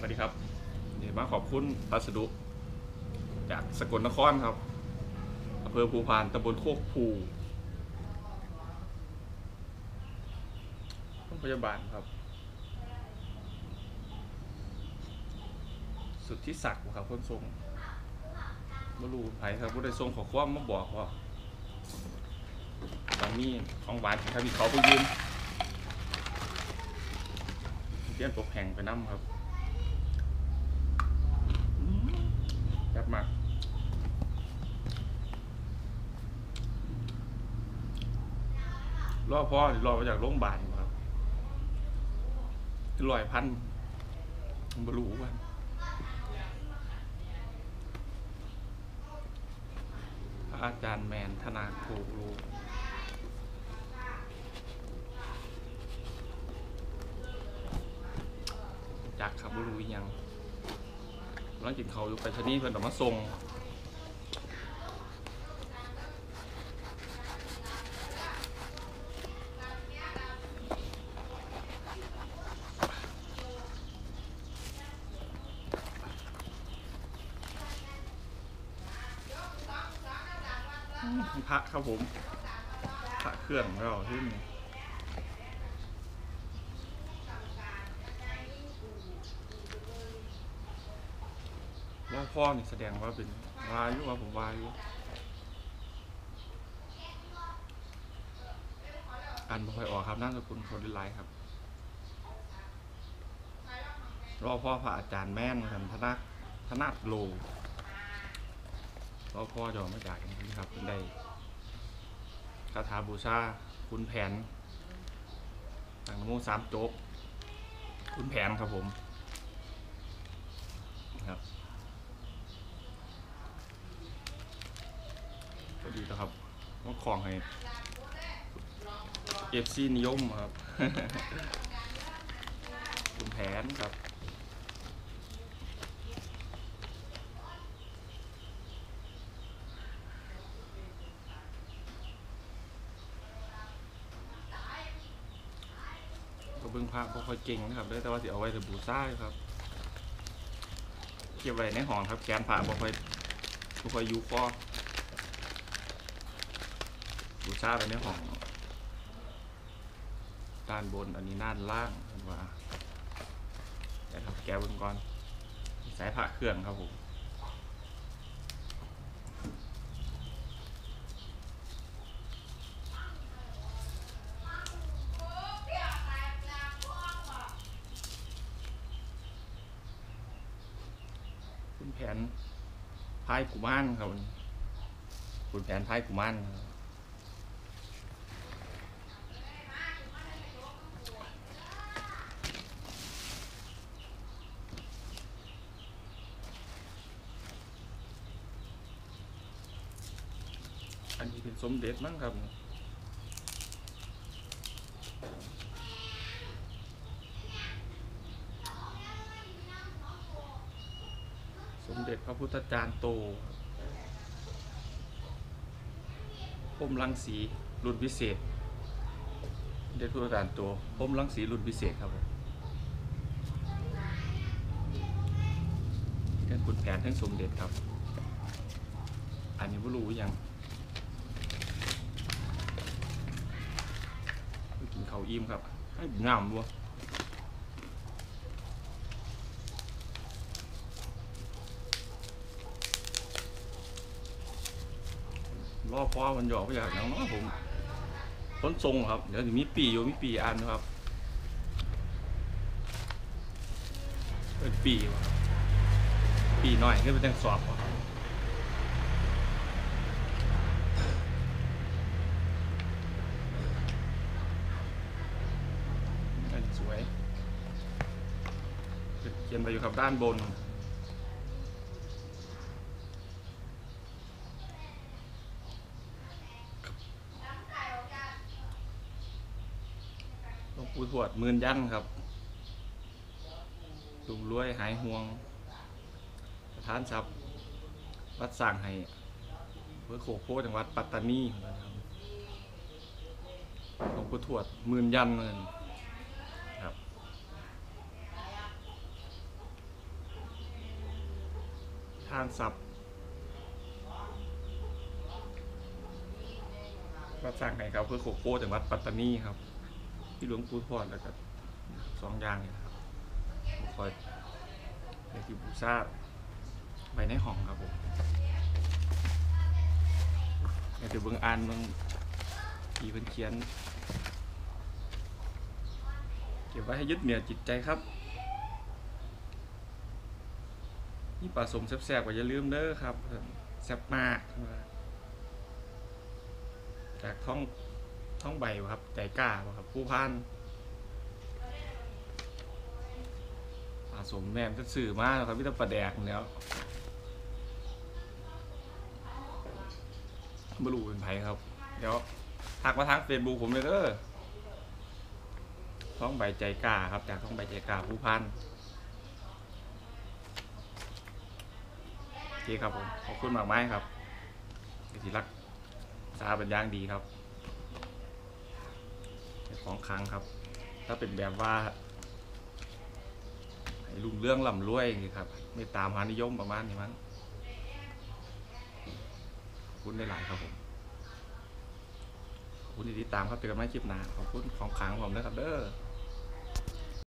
สวัสดีครับเดี๋ยวมาขอบคุณพัสดุ จากสกลนครครับอำเภอภูพานตำบลโคกภูโรงพยาบาลครับ สุดที่ศักดิ์ครับคนทรงบรูไผครับผู้ใดทรงขอความมาบอกว่าตอนนี้ของหวานครับมีเขาไปยืมเปลี่ยนปกแห่งไปน้ำครับอืมจัดมาก รอพ่อรอมาจากโรงพยาบาลครับลอยพันบรูกันพระอาจารย์แมนธนาโคโลจากขับบรุษยังร้านกินเขาอยู่ไปชนีย์เพิ่นเอามาส่ง พระครับผมพระเครื่องของเราที่นี่ว่าพ่อนี่แสดงว่าเป็นวายุว่าผมวายุอ่านบ่อยออกครับนามสกุลคนดีไลครับ รอพ่อพระอาจารย์แม่นครับธนักธนาดโล รอพ่อจอมาจากนี่ครับได้คาถาบูชาคุณแผนต่างนโมสามโจ๊กคุณแผนครับผมครับก็ดีนะครับต้องของให้เอฟซีนิยมครับ คุณแผนครับ เบิ่งพระบ่ค่อยเก่งนะครับเด้อแต่ว่าสิเอาไว้แต่บูชาครับ เก็บไว้ในห้องครับแกนพระบ่ค่อยบ่ค่อยอยู่คอบูชาไว้ในห้อง ด้านบนอันนี้ด้านล่างเห็นว่าเดี๋ยวครับแกะเบิ่งก่อนสายพระเครื่องครับผม คุณแผนพายกุมารครับคุณแผนพายกุมารอันนี้เป็นสมเด็จมั้งครับ ส มเด็จพระพุทธจารย์โตพมรังสีรุ่นพิเศษสมเด็จพระพุทธจารย์โตพมรังสีรุ่นพิเศษครับผมนี่คุณแผนทั้งสมเด็จครับ อันนี้ไม่รู้ยังกินเขาวอิ่มครับให้งามวะ รอพ่อมันหยอกไปอย่างน้องเนาะผมต้นทรงครับ เดี๋ยวมีปีอยู่มีปีอันครับเป็นปีวะปีหน่อยก็เป็นแตงสอบวะครับอันนี้สวยเขียนไปอยู่ครับด้านบน หลวงปู่ทวดหมื่นยันครับลุงรวยหายห่วง ประธานทรัพย์วัดสร้างให้เพื่อโคโคจังหวัดปัตตานีนะครับหลวงปู่ทวดหมื่นยันเลยครับานทรัพย์ก็สร้างให้เขาเพื่อโคโค่จังหวัดปัตตานีครับ ที่หลวงปู่ทวดแล้วก็สองอย่างนี่ครับคอยในที่บูชาไปในห้องครับผมอยากจะเบิ่งอ่านเบิ่งทีเพิ่นเขียน เก็บไว้ให้ยึดเหนี่ยวจิตใจครับนี่ปลาสมแซ่บๆก็อย่าลืมเด้อครับแซ่บมากจากท้อง ท้องใบครับใจกล้าครับผู้พันปลาสมแม่มจะสื่อมากครับพี่ตะปลาแดกแล้วบรูเป็นไผครับ เดี๋ยวทักมาทางเฟซบุ๊กผมเลยเด้อท้องใบใจกล้าครับจากท้องใบใจกล้าผู้พันโอเคครับผมขอบคุณมากไม้ครับที่รักษาเป็นอย่างดีครับ ของค้างครับ ถ้าเป็นแบบว่าให้ลุงเรื่องลำรวยอย่างนี้ครับ ไม่ตามหานิยมประมาณนี้มั้งคุณได้หลายครับผมคุณที่ติดตามครับเจอกันไม่คลิปหนาขอบคุณของค้างผมนะครับเด้อ